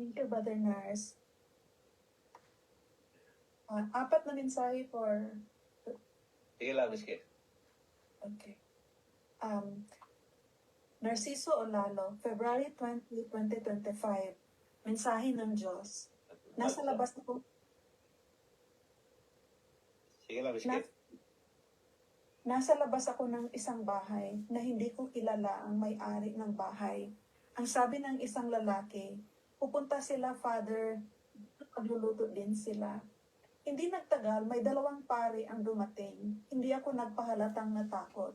Thank you, Brother Nars. Ah, apat na mensahe for Sige lang, Miski. Okay. Um, Narciso Olalo, February 20, 2025. Mensahe ng Diyos. Nasa labas ako, Sige lang, na, nasa labas ako ng isang bahay na hindi ko kilala ang may-ari ng bahay. Ang sabi ng isang lalaki, pupunta sila, father, pagluluto din sila. Hindi nagtagal, may dalawang pari ang dumating. Hindi ako nagpahalatang natakot.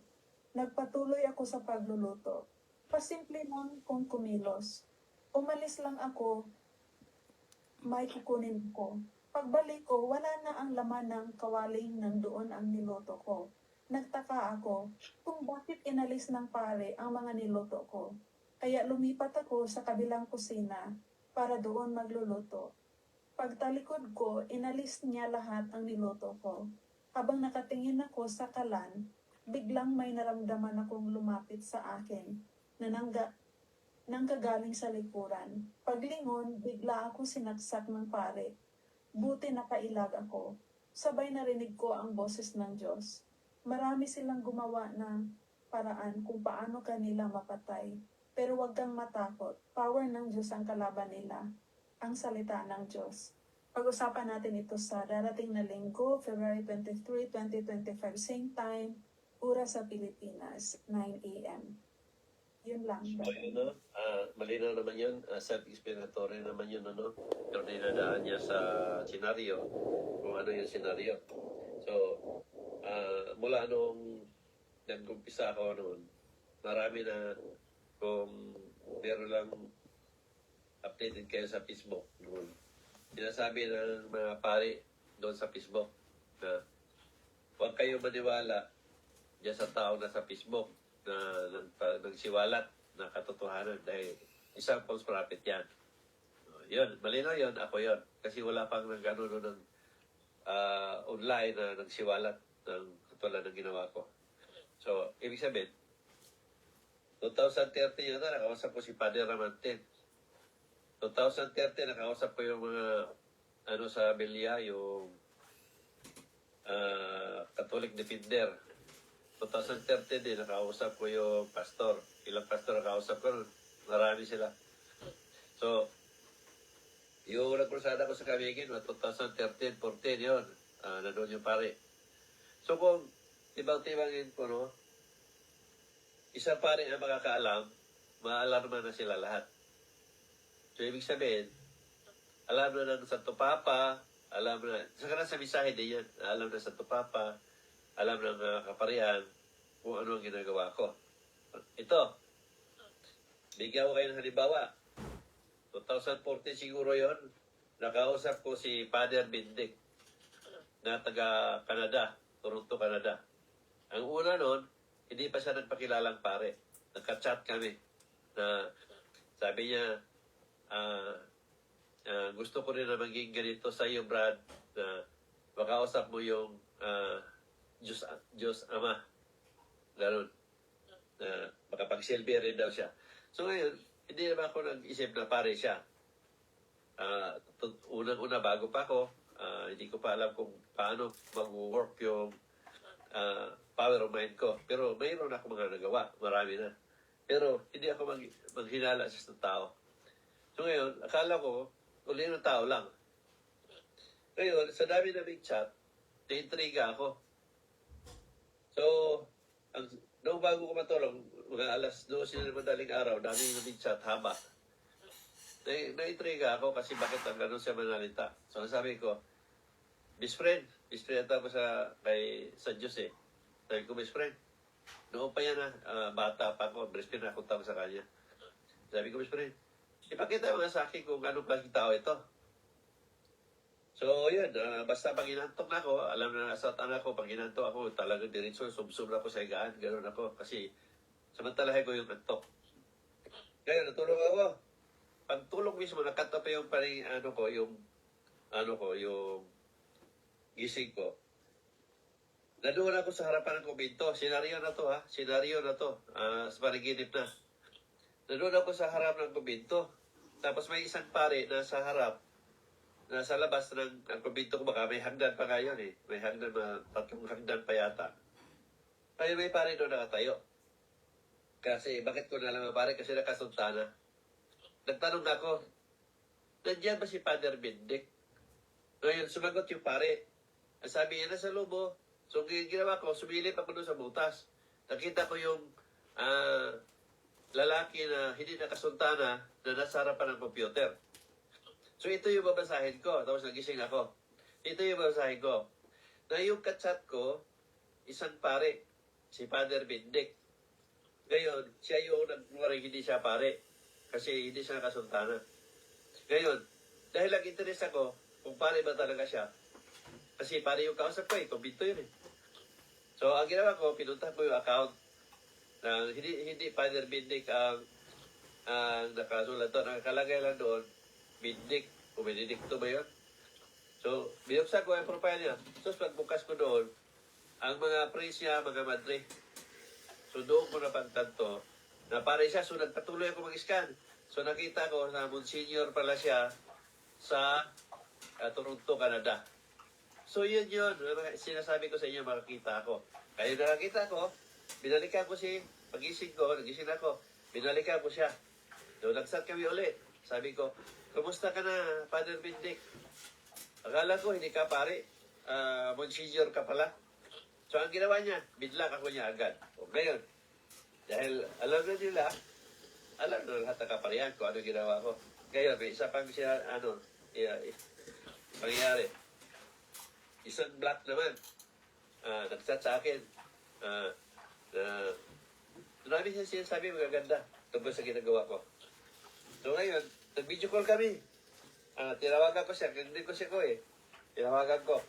Nagpatuloy ako sa pagluluto. Pasimple lang kung kumilos. Umalis lang ako, may kukunin ko. Pagbalik ko, wala na ang laman ng kawaling nandoon ang niloto ko. Nagtaka ako kung bakit inalis ng pare ang mga niloto ko. Kaya lumipat ako sa kabilang kusina para doon magluluto. Pagtalikod ko, inalis niya lahat ang niloto ko. Habang nakatingin ako sa kalan, biglang may naramdaman akong lumapit sa akin na nangga, nanggagaling sa likuran. Paglingon, bigla ako sinaksak ng pare. Buti nakailag ako. Sabay narinig ko ang boses ng Diyos. Marami silang gumawa ng paraan kung paano kanila mapatay. Pero huwag kang matakot. Power ng Diyos ang kalaban nila. Ang salita ng Diyos. Pag-usapan natin ito sa darating na linggo, February 23, 2025, same time, oras sa Pilipinas, 9 a.m. Yun lang. So, yun, no? Ah, malinaw naman yun. Ah, self-explanatory naman yun, ano? Pero dinadaan niya sa senaryo, kung ano yung senaryo. So, ah, mula nung nag-umpisa ako noon, marami na kung meron lang updated kayo sa Facebook noon. Sinasabi ng mga pari doon sa Facebook na huwag kayo maniwala dyan sa tao na sa Facebook na nagpa- nagsiwalat na katotohanan dahil isang false prophet yan. Uh, yun, malinaw yun, ako yun. Kasi wala pang no, ng ah, online na nagsiwalat ng katulad ng ginawa ko. So, ibig sabihin, 2030 yun na, nakausap ko si Padre Ramantin. 2030, nakausap ko yung mga ano sa Belia, yung ah, Catholic Defender. 2013 din, nakausap ko yung pastor. Ilang pastor nakausap ko, marami sila. So, yung nagkrusada ko sa Kamigin, 2013, 14, yun. Uh, nandun yung pare. So, kung tibang-tibangin ko, no, isang pare ang makakaalam, maalarma na sila lahat. So, ibig sabihin, alam na ng Santo Papa, alam na, sa kanang sa misahe din yan, alam na Santo Papa, alam ng uh, kaparian kung ano ang ginagawa ko. Ito, bigyan ko kayo ng halimbawa. 2014 siguro yon nakausap ko si Father Benedict na taga Canada, Toronto, Canada. Ang una nun, hindi pa siya nagpakilalang pare. Nagka-chat kami na sabi niya, ah, ah, gusto ko rin na maging ganito sa iyo, Brad, na makausap mo yung ah, Diyos, Diyos Ama. Ganun. Na makapagsilbi rin daw siya. So ngayon, hindi naman ako nag-isip na pare siya. Tut- unang-una bago pa ako, ah, hindi ko pa alam kung paano mag-work yung ah, power of mind ko. Pero mayroon ako mga nagawa. Marami na. Pero hindi ako mag maghinala sa isang tao. So ngayon, akala ko, uli ng tao lang. Ngayon, sa dami naming chat, na-intriga ako. So, ang, noong bago ko matulog, mga alas 12 na madaling araw, dami naming chat, haba. Na, na-intriga ako kasi bakit ang ganun siya manalita. So, sabi ko, best friend, best friend ata ko sa, kay, sa Diyos eh. Sabi ko, best friend, noong pa yan ah, ah, bata pa ako, best friend ako tawag sa kanya. Sabi ko, best friend, ipakita mo nga sa akin kung anong klaseng tao ito. So, yun, ah, basta pag inantok na ako, alam na sa anak ko, pag ako, talagang diretso, sub-sub na ako sa higaan, gano'n ako, kasi samantalahin ko yung antok. Kaya natulog ako. Pagtulog mismo, nakata pa yung paring, ano ko, yung, ano ko, yung gising ko. Nadoon ako sa harapan ng kuminto. Senaryo na to, ha? Senaryo na to. ah, sa panaginip na. Nadoon ako sa harap ng kuminto. Tapos may isang pare na sa harap, nasa labas ng ang kumbento ko baka may hagdan pa ngayon eh. May hagdan na tatlong hagdan pa yata. Kaya may pare doon nakatayo. Kasi bakit ko na lang ang pare? Kasi nakasuntana. Nagtanong na ako, nandiyan ba si Father Benedict? Ngayon, sumagot yung pare. Ang sabi niya, nasa lobo. So, ang ginawa ko, sumilip ako doon sa butas. Nakita ko yung ah, lalaki na hindi nakasuntana na nasa harapan ng computer. So, ito yung babasahin ko. Tapos nagising ako. Ito yung babasahin ko. Na yung kachat ko, isang pare, si Father Benedict. Ngayon, siya yung nagmuring hindi siya pare. Kasi hindi siya nakasuntana. Ngayon, dahil lang interest ako kung pare ba talaga siya. Kasi pare yung kausap ko eh, kumbito yun eh. So, ang ginawa ko, pinunta ko yung account na hindi, hindi Father Benedict ang, ang nakasulat doon. Ang kalagay lang doon, Benedict o Benedicto ba yun? So, binuksan ko yung profile niya. So, pagbukas ko doon, ang mga praise niya, mga madre. So, doon ko napagtanto na pare siya. So, nagpatuloy ako mag-scan. So, nakita ko na Monsignor pala siya sa ah, Toronto, Canada. So, yun yun. Sinasabi ko sa inyo, makakita ako. Kaya nakakita ko, binalikan ko si, pagising ko, nagising ako, binalikan ko siya. So, nagsat kami ulit. Sabi ko, kumusta ka na, Father Benedict? Akala ko, hindi ka pare. Ah, Monsignor ka pala. So, ang ginawa niya, bidlak ako niya agad. O ngayon, dahil alam na nila, alam na lahat ng kaparihan ko ano ginawa ko. Ngayon, may isa pang siya, ano, yeah, eh, pangyayari. Isang black naman, ah, nag-chat sa akin, ah, na, marami siya sinasabi magaganda tungkol sa ginagawa ko. So ngayon, nag-video call kami. Ah, tinawagan ko siya, hindi ko siya ko eh. Tinawagan ko.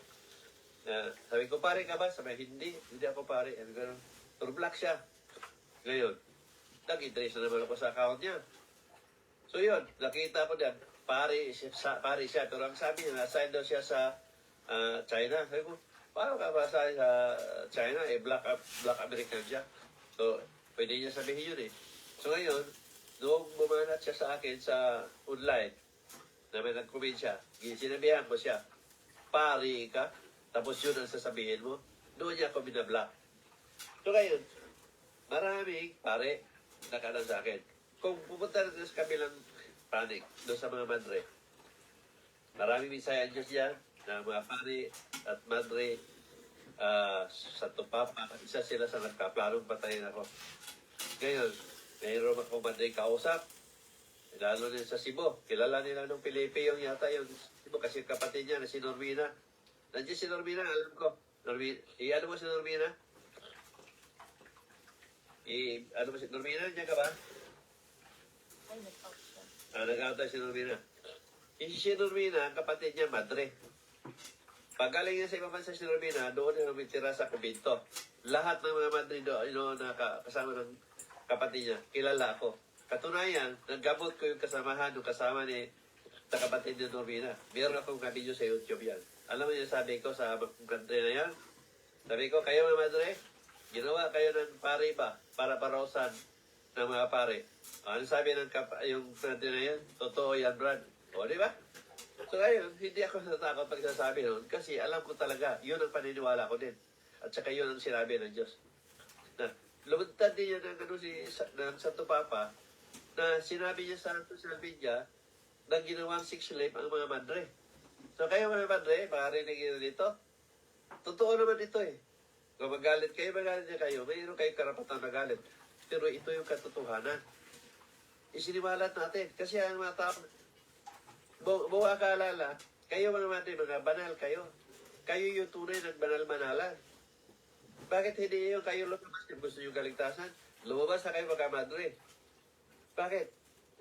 Na, sabi ko, pare ka ba? Sabi, hindi, hindi ako pare. Ano gano'n? Tour black siya. Ngayon, nag-interest na naman ako sa account niya. So yun, nakita ko diyan, pare siya, sa, pare siya. Pero ang sabi niya, na-assign daw siya sa ah, China. Sabi ko, paano ka ba sa sa China? Eh, black, black American siya. So, pwede niya sabihin yun eh. So ngayon, noong bumanat siya sa akin sa online, na may nag-comment siya, sinabihan ko siya, pare ka, tapos yun ang sasabihin mo, doon niya ako binablock. So ngayon, maraming pare nakanan sa akin. Kung pupunta na sa kabilang panic, doon sa mga madre, maraming Bisaya Diyos yan, na mga pare at madre ah, sa Tupapa, isa sila sa nagkaplanong patayin ako. Ngayon, mayroon akong madre kausap, lalo din sa Cebu. Kilala nila nung Felipe yung yata yung Cebu kasi kapatid niya na si Normina. Nandiyan si Normina, alam ko. Normina, i-ano mo si Normina? I, ano mo si Normina, niya ka ba? Ay, nag-out siya. Ah, nag-out na si Normina. Yung si Normina, ang kapatid niya, madre. Pagaling niya sa ibang bansa si Normina, doon na umitira sa Kubinto. Lahat ng mga madre doon, you know, kasama ng kapatid niya, kilala ako. Katunayan, naggamot ko yung kasamahan ng kasama ni sa kapatid ni Normina. Meron akong video sa YouTube yan. Alam mo yung sabi ko sa country na yan? Sabi ko, kayo mga madre, ginawa kayo ng pare ba para parausan ng mga pare. Ano sabi ng kap yung country na yan? Totoo yan, Brad. O, di ba? So ayun, hindi ako natatakot pag sasabi nun kasi alam ko talaga, yun ang paniniwala ko din. At saka yun ang sinabi ng Diyos. Na, lumutad din yan ng, ano, si, ng Santo Papa na sinabi niya sa social media na ginawang six slave ang mga madre. So kayo mga madre, makarinig nyo dito. Totoo naman ito eh. Kung magalit kayo, magalit niya kayo, mayroon kayong karapatan magalit. Pero ito yung katotohanan. Isiniwalat natin. Kasi ang mga tao, bu buong akala kayo mga madre, mga banal kayo. Kayo yung tunay ng banal-manalan. Bakit hindi yung kayo lumabas yung gusto nyo kaligtasan? Lumabas na kayo mga madre. Bakit?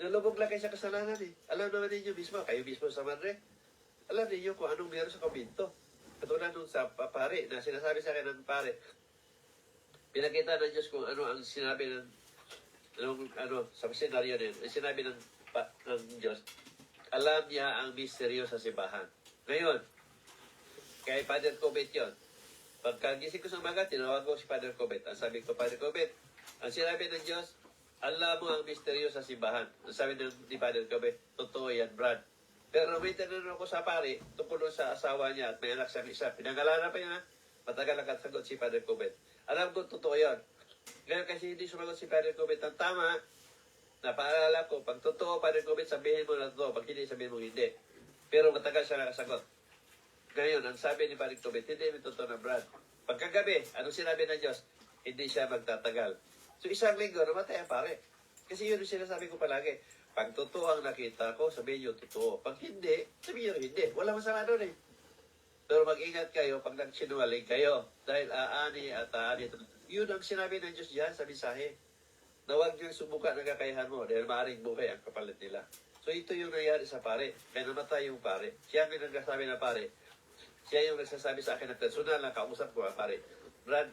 Nalubog lang kayo sa kasalanan eh. Alam naman ninyo mismo, kayo mismo sa madre. Alam ninyo kung anong meron sa kuminto. Katulad nung sa pa- pare, na sinasabi sa akin ng pare, pinakita ng Diyos kung ano ang sinabi ng anong, ano, sa senaryo din, sinabi ng, pa, ng Diyos, alam niya ang misteryo sa simbahan. Ngayon, kay Father Corbett yun. Pagkagising ko sa umaga, tinawag ko si Father Corbett. Ang sabi ko, Father Corbett, ang sinabi ng Diyos, alam mo ang misteryo sa simbahan. Sabi ng ni Father Kobe, totoo yan, Brad. Pero may tanong ako sa pare, tungkol sa asawa niya at may anak siyang isa. Pinangalanan pa niya, matagal nakasagot si Father Kobe. Alam ko, totoo yan. Ngayon kasi hindi sumagot si Father Kobe ang tama, napaalala ko, pag totoo, Father Kobe, sabihin mo na totoo. Pag hindi, sabihin mo hindi. Pero matagal siya nakasagot. Ngayon, ang sabi ni Father Kobe, hindi may totoo na Brad. Pagkagabi, ano sinabi ng Diyos? Hindi siya magtatagal. So isang linggo, namatay ang pare. Kasi yun ang sinasabi ko palagi. Pag totoo ang nakita ko, sabihin nyo totoo. Pag hindi, sabihin nyo hindi. Wala masama doon eh. Pero mag-ingat kayo pag nagsinungaling kayo. Dahil aani at aani. Yun ang sinabi ng Diyos diyan sa mensahe. Na huwag niyang subukan ang kakayahan mo dahil maaaring buhay ang kapalit nila. So ito yung nangyari sa pare. Kaya namatay yung pare. Siya ang nagsasabi na pare. Siya yung nagsasabi sa akin na personal na kausap ko, ah, pare. Brad,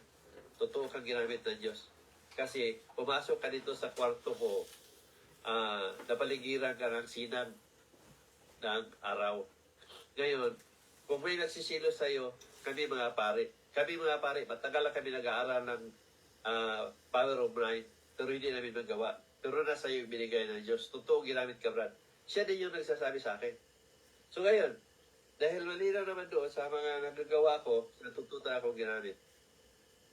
totoo kang ginamit ng Diyos. Kasi pumasok ka dito sa kwarto ko, ah, napaligiran ka ng sinag ng araw. Ngayon, kung may nagsisilo sa iyo, kami mga pare. Kami mga pare, matagal na kami nag-aaral ng ah, power of mind, pero hindi namin magawa. Pero nasa iyo binigay ng Diyos. Totoo ginamit ka, Brad. Siya din yung nagsasabi sa akin. So ngayon, dahil malinaw naman doon sa mga nagagawa ko, natutunan akong ginamit.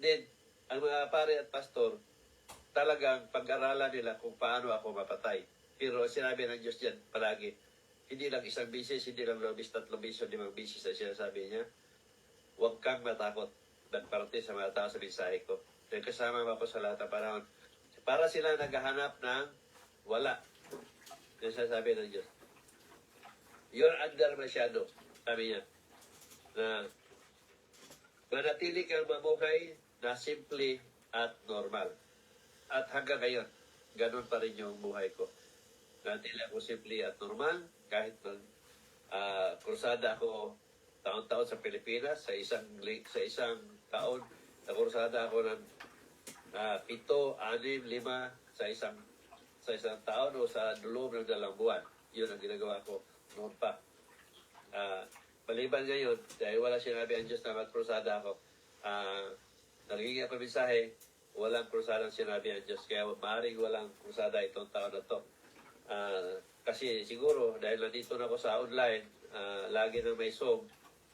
Then, ang mga pare at pastor, talagang pag-aralan nila kung paano ako mapatay. Pero sinabi ng Diyos dyan palagi, hindi lang isang bisis, hindi lang limang bis, tatlong bisis, limang bisis na sinasabi niya. Huwag kang matakot nagparte sa mga tao sa mensahe ko. Dahil kasama mo ako sa lahat ng panahon. Para sila naghahanap ng wala. Yung sasabi ng Diyos. You're under masyado, sabi niya. Na manatili kang mabuhay na simple at normal. At hanggang ngayon, ganun pa rin yung buhay ko. Nanatili ako simple at normal kahit mag ah, krusada ako taon-taon sa Pilipinas sa isang sa isang taon na krusada ako ng ah, pito, anim, lima sa isang sa isang taon o sa loob ng dalawang buwan. Yun ang ginagawa ko noon pa. Ah, maliban ngayon, dahil wala sinabi ang Diyos na magkrusada ako, ah, nagiging ako mensahe, walang krusadang sinabi ang Diyos. Kaya maaaring walang krusada itong taon na to. Ah, kasi siguro, dahil nandito na ako sa online, ah, lagi na may Zoom,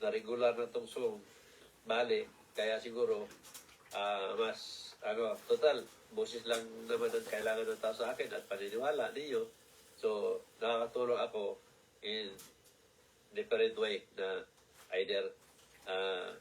na regular na tong Zoom, bali, kaya siguro, ah, mas, ano, total, boses lang naman ang kailangan ng tao sa akin at paniniwala ninyo. So, nakakatulong ako in different way na either uh,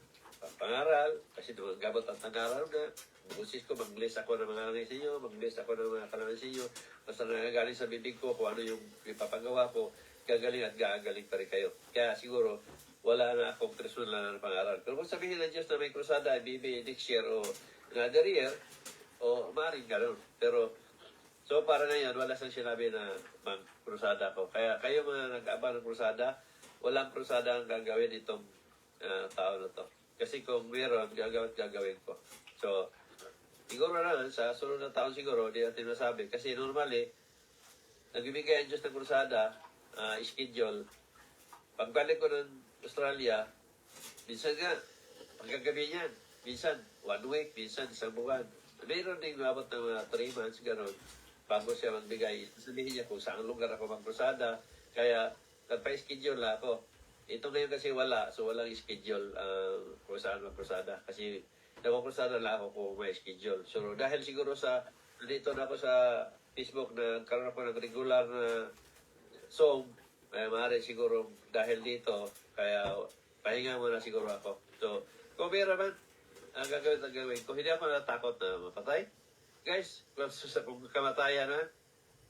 pangaral, kasi gamot ang pangaral na, busis ko, mag-bless ako ng mga langay sa inyo, mag-bless ako ng mga kalangan inyo, basta nagagaling sa bibig ko kung ano yung ipapagawa ko, gagaling at gagaling pa rin kayo. Kaya siguro, wala na akong personal na pangaral. Pero kung sabihin ng Diyos na may krusada, BB next year o another year, o maaaring ganun. Pero, so para ngayon, wala siyang sinabi na mag-krusada ko. Kaya kayo mga nag-abang ng krusada, walang krusada ang gagawin itong ah, taon na to. Kasi kung meron, gagawin gagawin ko. So, siguro na sa sunod na taon siguro, di natin masabi. Kasi normally, nagbibigay ang Diyos ng krusada, ah, schedule. Pagbalik ko ng Australia, minsan nga, pagkagabi niyan, minsan, one week, minsan, isang buwan. Mayroon din umabot ng mga three months, gano'n, bago siya magbigay. Sabihin niya kung saan lugar ako magkrusada. Kaya, nagpa-schedule na ako. Ito ngayon kasi wala, so walang schedule uh, kung saan magkrusada. Kasi nagkukrusada lang ako kung may schedule. So dahil siguro sa, dito na ako sa Facebook na karoon ako ng regular na song, eh, maaari siguro dahil dito, kaya pahinga muna siguro ako. So, kung meron ang gagawin at gagawin ko, hindi ako natakot na mapatay. Guys, sa kung kamatayan na,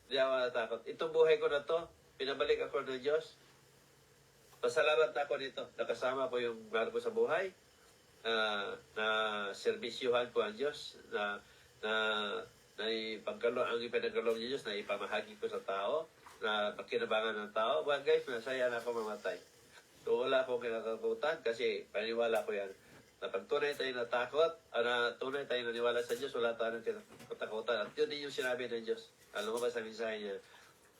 hindi ako natakot. Itong buhay ko na to, pinabalik ako ng Diyos. Pasalamat na ako dito. Nakasama ko yung mahal ko sa buhay. ah, na serbisyuhan ko ang Diyos. Na, na, na ipagkaloob, ang ipinagkaloob ng Diyos na ipamahagi ko sa tao. Na pakinabangan ng tao. Well, guys, masaya na ako mamatay. So, wala akong kinakakutan kasi paniwala ko yan. Na pag tunay tayo natakot, ah, na tunay tayo naniwala sa Diyos, wala tayong kinakakutan. At yun din yung sinabi ng Diyos. Alam mo ba sa mensahe?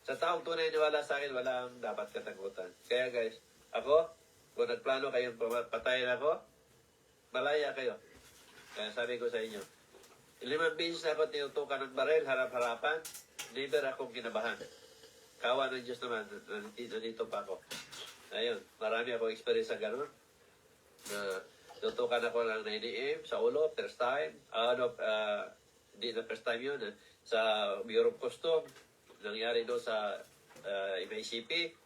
Sa taong tunay naniwala sa akin, walang dapat katakutan. Kaya guys, ako, kung nagplano kayong patayin ako, malaya kayo. Kaya sabi ko sa inyo, limang beses na ako tinutukan ng barel, harap-harapan, never akong kinabahan. Kawa ng Diyos naman, nandito, nandito pa ako. Ayun, marami akong experience sa ganun. Na tutukan ako ng 9am sa ulo, first time. Ah, ano, ah, hindi na first time yun. eh. Sa of Custom, nangyari doon sa uh, MICP,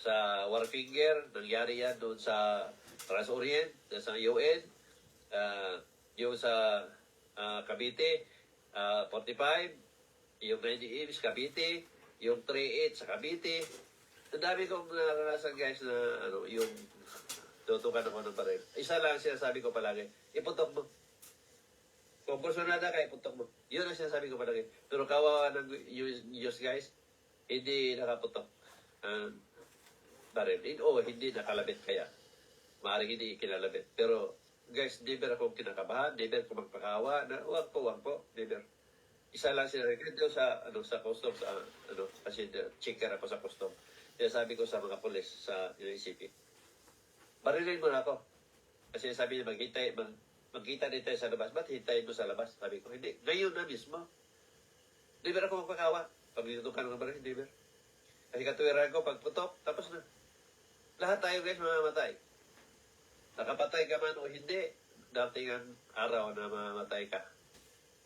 sa Warfinger, nangyari yan doon sa Transorient, sa UN, ah, yung sa ah, Cavite, ah, 45, yung 90 inch Cavite, yung 38 sa Cavite. Ang dami kong naranasan guys na ano, yung tutukan ako ng baril. Isa lang sinasabi ko palagi, iputok mo. Kung personal na ka, iputok mo. Yun ang sinasabi ko palagi. Pero kawawa ng Diyos guys, hindi nakaputok ang baril. O hindi nakalabit kaya. Maaaring hindi kinalabit. Pero guys, never akong kinakabahan, never ko magpakawa, na wag po, wag po, never. Isa lang sinabi ko sa ano sa custom sa ano kasi checker ako sa custom. Kaya sabi ko sa mga pulis sa UACP, barilin mo na ako. Kasi sabi niya, maghintay, mag, magkita din tayo sa labas. Ba't hintayin mo sa labas? Sabi ko, hindi. Ngayon na mismo. Never ako magpakawa. Pag ninutukan ng baril, never. Kasi katuwiran ko, pagputok, tapos na. Lahat tayo guys mamamatay. Nakapatay ka man o hindi, dating ang araw na mamamatay ka.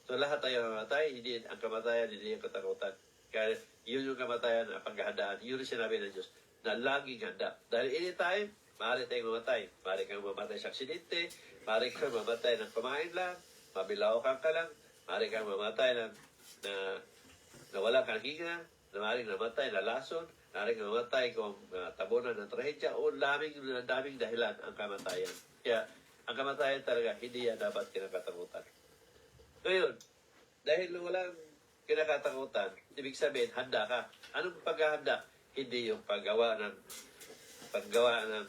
So lahat tayo mamamatay, hindi ang kamatayan, hindi ang katakutan. Kaya yun yung kamatayan ang paghahandaan. Yun yung sinabi ng Diyos na laging handa. Dahil anytime, maaari tayong mamatay. Maaari kang mamatay sa aksidente, maaari kang mamatay ng kumain lang, mabilaw kang ka lang, maaari kang mamatay ng na, na wala kang hinga, na maaaring namatay na lason, maaaring mamatay kung uh, tabunan ng trahedya, o daming, daming dahilan ang kamatayan. Kaya ang kamatayan talaga, hindi yan dapat kinakatakutan. Ngayon, dahil walang kinakatakutan, ibig sabihin, handa ka. Anong paghahanda? Hindi yung paggawa ng paggawa ng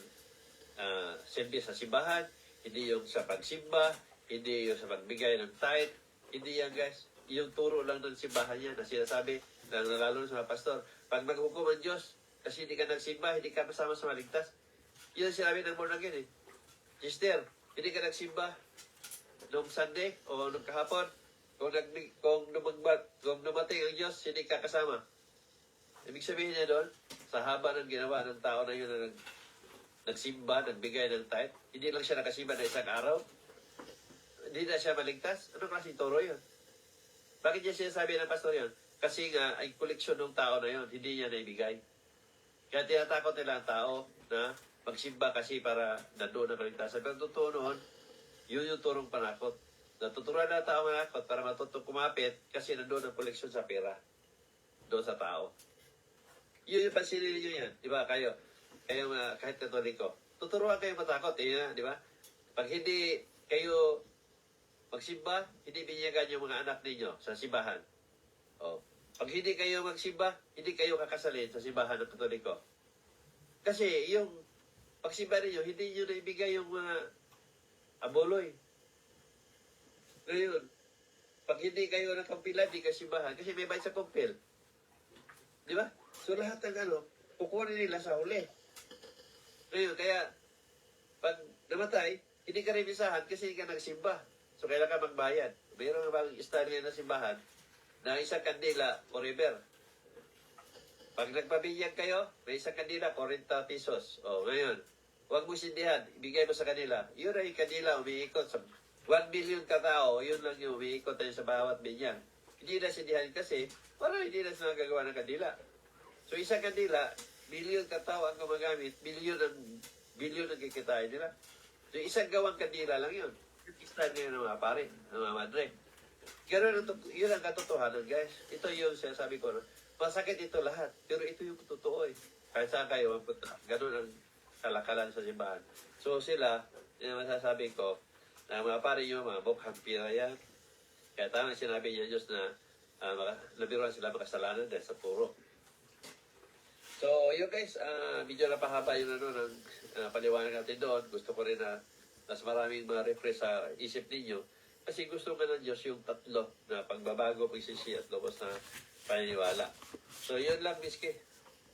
uh, silbi sa simbahan, hindi yung sa pagsimba, hindi yung sa pagbigay ng tithe, hindi yan guys. Yung turo lang ng simbahan yan na sinasabi, na lalo sa mga pastor, pag maghukom ang Diyos, kasi hindi ka nagsimba, hindi ka kasama sa maligtas. Yun ang sinabi ng born again eh. Sister, hindi ka nagsimba, nung Sunday o nung kahapon, kung, nag, kung, lumagbat, kung dumating ang Diyos, hindi ka kasama. Ibig sabihin niya doon, sa haba ng ginawa ng tao na yun na nagsimba, nagbigay ng tithe, hindi lang siya nakasimba na isang araw, hindi na siya maligtas. Ano klaseng turo yun? Bakit niya sinasabi ng pastor yun? Kasi nga, ay koleksyon ng tao na yun, hindi niya naibigay. Kaya tinatakot nila ang tao na magsimba kasi para nandoon ang kaligtasan. Pero totoo noon, yun yung turong panakot. Natuturuan na tao manakot para matutong kumapit kasi nandoon ang koleksyon sa pera. Doon sa tao. Yun yung pansinin ninyo yan. Di ba? Kayo, kayo mga kahit katoliko. Tuturuan kayo matakot. Eh, di ba? Pag hindi kayo magsimba, hindi binyagan yung mga anak ninyo sa simbahan. O, pag hindi kayo magsimba, hindi kayo kakasalin sa simbahan ng katoliko. Kasi yung pagsimba ninyo, hindi nyo naibigay yung mga aboloy. Ngayon, pag hindi kayo nakampila, di ka simbahan. Kasi may bayad sa kumpil. Di ba? So lahat ng ano, kukunin nila sa huli. Ngayon, kaya, pag namatay, hindi ka remisahan kasi hindi ka nagsimba. So kailangan ka magbayad. Mayroon bang style ngayon ng simbahan na isang kandila forever. Pag nagpabiyag kayo, may isang kandila, 40 pesos. O, ngayon, huwag mo sindihan, ibigay mo sa kanila. Yun ay kanila, umiikot sa 1 million katao, yun lang yung umiikot tayo sa bawat binyang. Hindi na sindihan kasi, wala hindi na sila gagawa ng kandila. So, isang kandila, million katao ang gumagamit, billion ang, billion ang kikitain nila. So, isang gawang kandila lang yun. Style ngayon ng mga pare, ng mga madre. Ganun ang, yun ang katotohanan, guys. Ito yung sinasabi ko. Masakit ito lahat. Pero ito yung totoo eh. Kahit saan kayo magpunta. Ganun ang kalakalan sa simbahan. So sila, yung masasabi ko, na mga pare nyo, mga bukhang pira yan. Kaya tama sinabi niya Diyos na uh, maka, nabiruan sila makasalanan dahil sa puro. So, yun guys, uh, medyo napahaba yung ano, ng uh, paliwanag natin doon. Gusto ko rin na mas maraming mga refresh sa isip ninyo. Kasi gusto nga ng Diyos yung tatlo na pagbabago, pagsisi at lubos na paniniwala. So, yun lang, Miski.